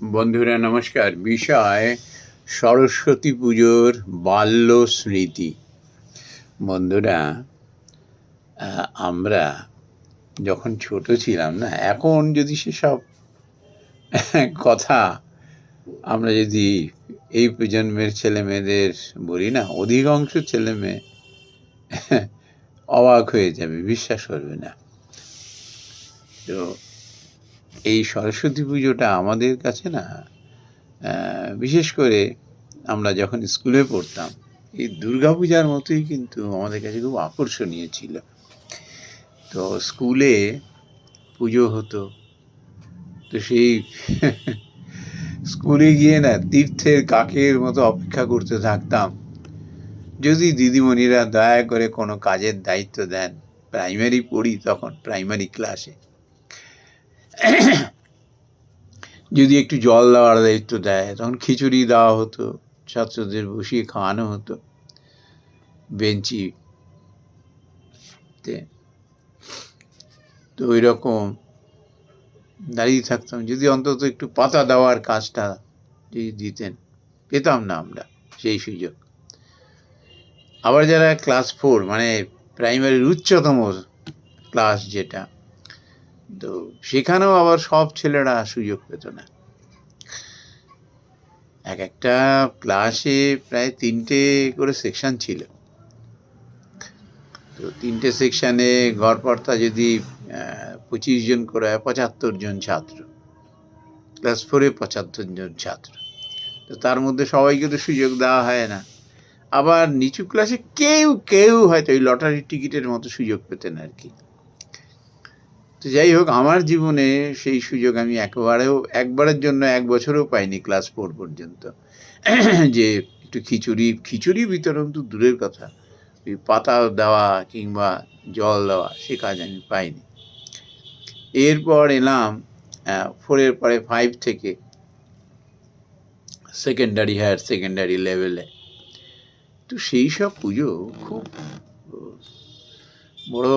বন্ধুরা, নমস্কার। বিষয় সরস্বতী পুজোর বাল্য স্মৃতি। বন্ধুরা আমরা যখন ছোট ছিলাম না, এখন যদি সেসব কথা আমরা যদি এই প্রজন্মের ছেলে মেয়েদের বলি না, অধিকাংশ ছেলে মেয়ে অবাক হয়ে যাবে, বিশ্বাস করবে না। তো এই সরস্বতী পুজোটা আমাদের কাছে না বিশেষ করে আমরা যখন স্কুলে পড়তাম, এই দুর্গাপূজার মতোই কিন্তু আমাদের কাছে খুব আকর্ষণীয় ছিল। তো স্কুলে পুজো হতো, তো সেই স্কুলে গিয়ে না তীর্থের কাকের মতো অপেক্ষা করতে থাকতাম। যদি দিদিমণিরা দয়া করে কোনো কাজের দায়িত্ব দেন প্রাইমারি পড়ি তখন প্রাইমারি ক্লাসে যদি একটু জল দেওয়ার দায়িত্ব দেয়, তখন খিচুড়ি দেওয়া হতো, ছাত্রদের বসিয়ে খাওয়ানো হতো বেঞ্চিতে তো। ওই রকম দাঁড়িয়ে থাকতাম, যদি অন্তত একটু পাতা দেওয়ার কাজটা যদি দিতেন, পেতাম না আমরা সেই সুযোগ। আবার যারা ক্লাস ফোর মানে প্রাইমারির উচ্চতম ক্লাস যেটা তো সেখানেও আবার সব ছেলেরা সুযোগ পেত না। এক একটা ক্লাসে প্রায় তিনটে করে সেকশন ছিল। তো তিনটে সেকশানে গড়পড়তা যদি পঁচিশ জন করে, পঁচাত্তর জন ছাত্র। ক্লাস ফোরে পঁচাত্তর জন ছাত্র। তো তার মধ্যে সবাইকে তো সুযোগ দেওয়া হয় না। আবার নিচু ক্লাসে কেউ কেউ হয়তো ওই লটারির টিকিটের মতো সুযোগ পেতেন আর কি। তো যাই হোক, আমার জীবনে সেই সুযোগ আমি একবারেও, একবারের জন্য এক বছরও পাইনি ক্লাস ফোর পর্যন্ত। যে একটু খিচুড়ি খিচুড়ি বিতরণ তো দূরের কথা। ওই পাতা দেওয়া কিংবা জল দেওয়া, সে কাজ আমি পাইনি। এরপর এলাম ফোরের পরে ফাইভ থেকে সেকেন্ডারি হায়ার সেকেন্ডারি লেভেলে তো সেই সব পুজো খুব বড়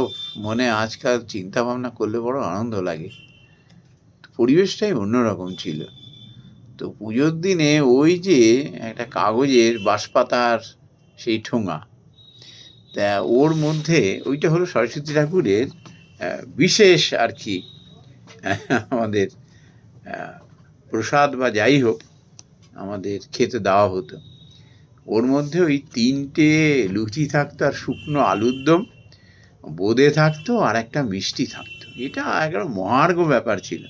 মনে আজকাল চিন্তা ভাবনা করলে বড় আনন্দ লাগে। পরিবেশটাই অন্যরকম ছিল। তো পুজোর দিনে ওই যে একটা কাগজের বাঁশপাতার সেই ঠোঙা, তা ওর মধ্যে ওইটা হলো সরস্বতী ঠাকুরের বিশেষ আর কি আমাদের প্রসাদ বা যাই হোক আমাদের খেতে দেওয়া হতো। ওর মধ্যে ওই তিনটে লুচি থাকতো আর শুকনো আলুর দম। বোঁদে থাকতো আর একটা মিষ্টি থাকতো। এটা একটা মহার্ঘ ব্যাপার ছিল।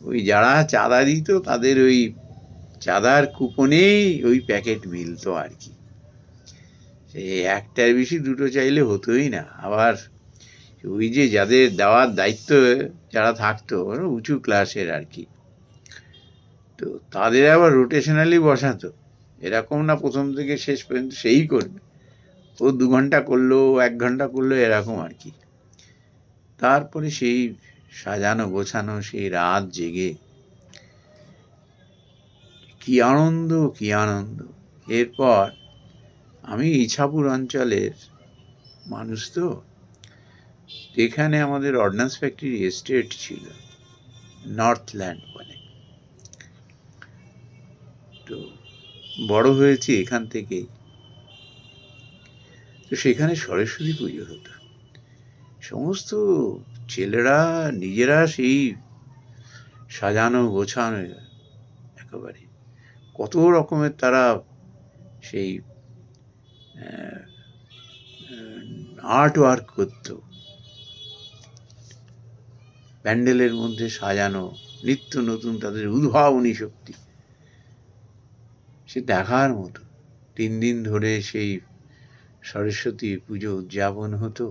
ওই যারা চাঁদা দিত, তাদের ওই চাঁদার কুপনেই ওই প্যাকেট মিলতো আর কি। সে একটার বেশি দুটো চাইলে হতোই না। আবার ওই যে যাদের দেওয়ার দায়িত্ব যারা থাকতো উঁচু ক্লাসের আর কি। তো তাদের আবার রোটেশনালি বসাতো। এরকম না প্রথম থেকে শেষ পর্যন্ত সেই করবে। ও দু ঘণ্টা করল এক ঘণ্টা করল, এরকম আর কি। তারপরে সেই সাজানো গোছানো, সেই রাত জেগে কি আনন্দ কি আনন্দ। এরপর আমি ইছাপুর অঞ্চলের মানুষ তো এখানে আমাদের অর্ডিন্যান্স ফ্যাক্টরি এস্টেট ছিল নর্থল্যান্ড বলে। তো বড় হয়েছি এখান থেকেই। তো সেখানে সরস্বতী পুজো হতো। সমস্ত ছেলেরা, নিজেরা সেই সাজানো, গোছানো একেবারে। কত রকমের তারা সেই আর্ট ওয়ার্ক করতো। প্যান্ডেলের মধ্যে সাজানো, নিত্য নতুন তাদের উদ্ভাবনী শক্তি। সে দেখার মতো। তিন দিন ধরে সেই সরস্বতী পুজো উদযাপন হতো।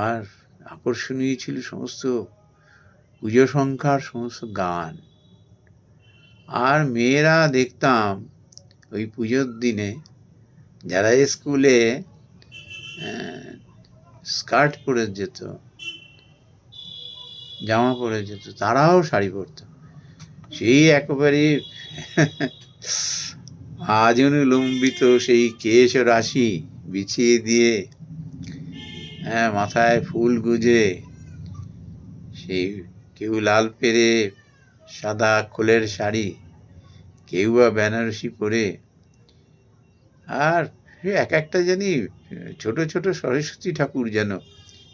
আর আকর্ষণীয় ছিল সমস্ত পুজো সংখ্যার সমস্ত গান। আর মেয়েরা দেখতাম ওই পুজোর দিনে যারা স্কুলে স্কার্ট পরে যেত, জামা পরে যেত, তারাও শাড়ি পরতো। সেই একেবারে আজনুলম্বিত সেই কেশ রাশি বিছিয়ে দিয়ে হ্যাঁ মাথায় ফুল গুজে, সেই কেউ লাল পেরে সাদা খোলের শাড়ি, কেউ বা বেনারসি পরে। আর এক একটা জানি ছোট ছোট সরস্বতী ঠাকুর যেন,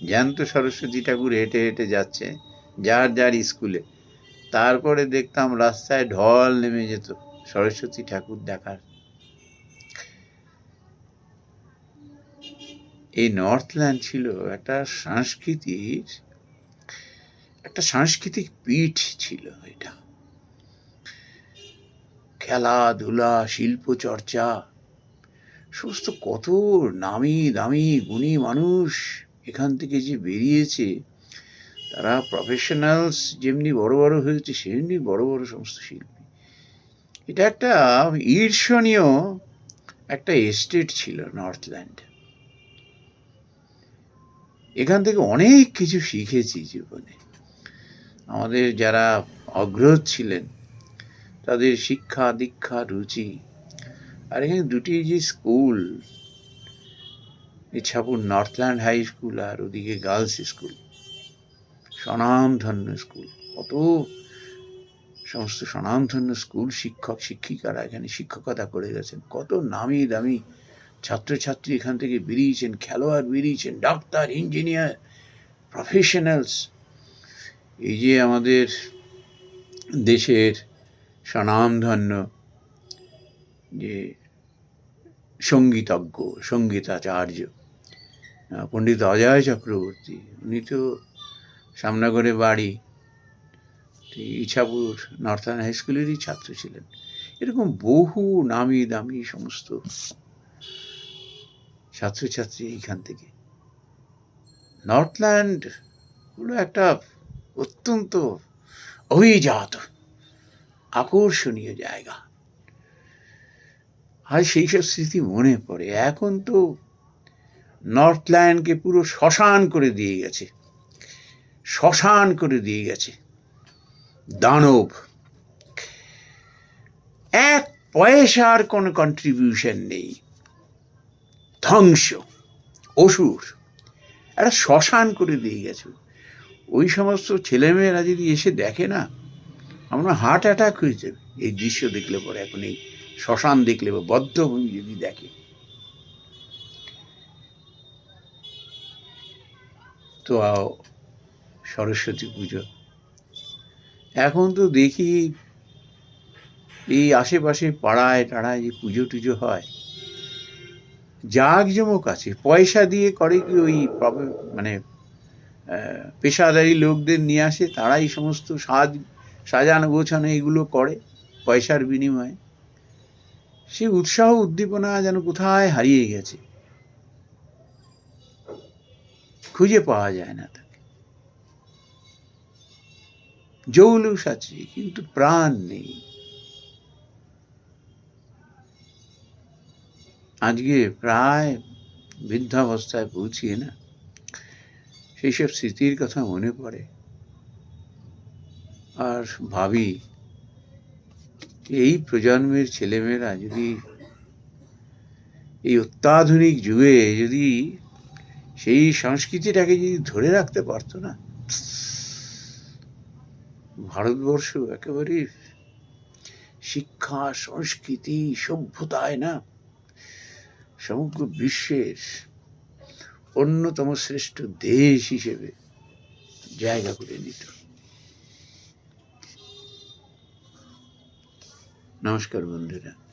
জ্যান্ত সরস্বতী ঠাকুর হেঁটে হেঁটে যাচ্ছে, যার যার স্কুলে। তারপরে দেখতাম রাস্তায় ঢল নেমে যেত। সরস্বতী ঠাকুর দেখার। এই নর্থল্যান্ড ছিল একটা সংস্কৃতির, একটা সাংস্কৃতিক পীঠ ছিল এটা। খেলাধুলা শিল্প চর্চা সমস্ত কত নামি দামি গুণী মানুষ এখান থেকে যে বেরিয়েছে, তারা প্রফেশনালস যেমনি বড় বড় হয়েছে, সেমনি বড় বড় সমস্ত শিল্পী এটা একটা ঈর্ষণীয় একটা এস্টেট ছিল নর্থল্যান্ড এখান থেকে অনেক কিছু শিখেছি জীবনে। আমাদের যারা অগ্রজ ছিলেন, তাদের শিক্ষা, দীক্ষা, রুচি, আর এখানে দুটি যে school Ichhapur Northland high school আর ওদিকে গার্লস স্কুল স্বনামধন্য স্কুল কত সমস্ত স্বনামধন্য স্কুল শিক্ষক, শিক্ষিকারা এখানে শিক্ষকতা করে গেছেন। কত নামি দামি ছাত্রছাত্রী এখান থেকে বেরিয়েছেন, খেলোয়াড় বেরিয়েছেন, ডাক্তার, ইঞ্জিনিয়ার, প্রফেশনালস। এই যে আমাদের দেশের স্বনামধন্য যে সঙ্গীতজ্ঞ, সঙ্গীতাচার্য, পণ্ডিত অজয় চক্রবর্তী, উনি তো সামনাগরে বাড়ি ইছাপুর নর্থার্ন হাই স্কুলেরই ছাত্র ছিলেন। এরকম বহু নামি দামি সমস্ত ছাত্রছাত্রী এইখান থেকে। নর্থল্যান্ড হলো একটা অত্যন্ত অভিজাত, আকর্ষণীয় জায়গা। আজ সেই সব স্মৃতি মনে পড়ে। এখন তো নর্থল্যান্ডকে পুরো শ্মশান করে দিয়ে গেছে। শ্মশান করে দিয়ে গেছে। দানব। এক পয়সার কোনো কন্ট্রিবিউশন নেই। ধ্বংস। অসুর। একটা শ্মশান করে দিয়ে গেছে। ওই সমস্ত ছেলেমেয়েরা যদি এসে দেখে না, আমরা হার্ট অ্যাটাক হয়ে যাবে। এই দৃশ্য দেখলে পরে এখন এই শ্মশান দেখলে বা বদ্ধভূমি যদি দেখে। তো সরস্বতী পুজো এখন তো দেখি এই আশেপাশে পাড়ায় টাড়ায় যে পুজো টুজো হয়, জাঁকজমক আছে। পয়সা দিয়ে করে কি ওই মানে পেশাদারি লোকদের নিয়ে আসে, তারাই সমস্ত সাজ, সাজানো গোছানো এগুলো করে পয়সার বিনিময়ে। সে উৎসাহ উদ্দীপনা যেন কোথায় হারিয়ে গেছে, খুঁজে পাওয়া যায় না জৌলুস আছে কিন্তু প্রাণ নেই। আজকে প্রায় বৃদ্ধাবস্থায় পৌঁছিয়ে না সেই সব স্মৃতির কথা মনে পড়ে। আর ভাবি, এই প্রজন্মের ছেলেমেয়েরা যদি এই অত্যাধুনিক যুগে যদি সেই সংস্কৃতিটাকে যদি ধরে রাখতে পারতো না ভারতবর্ষ একেবারে শিক্ষা, সংস্কৃতি, সভ্যতায় না, সমগ্র বিশ্বের অন্যতম শ্রেষ্ঠ দেশ হিসেবে জায়গা করে নিত। নমস্কার বন্ধুরা।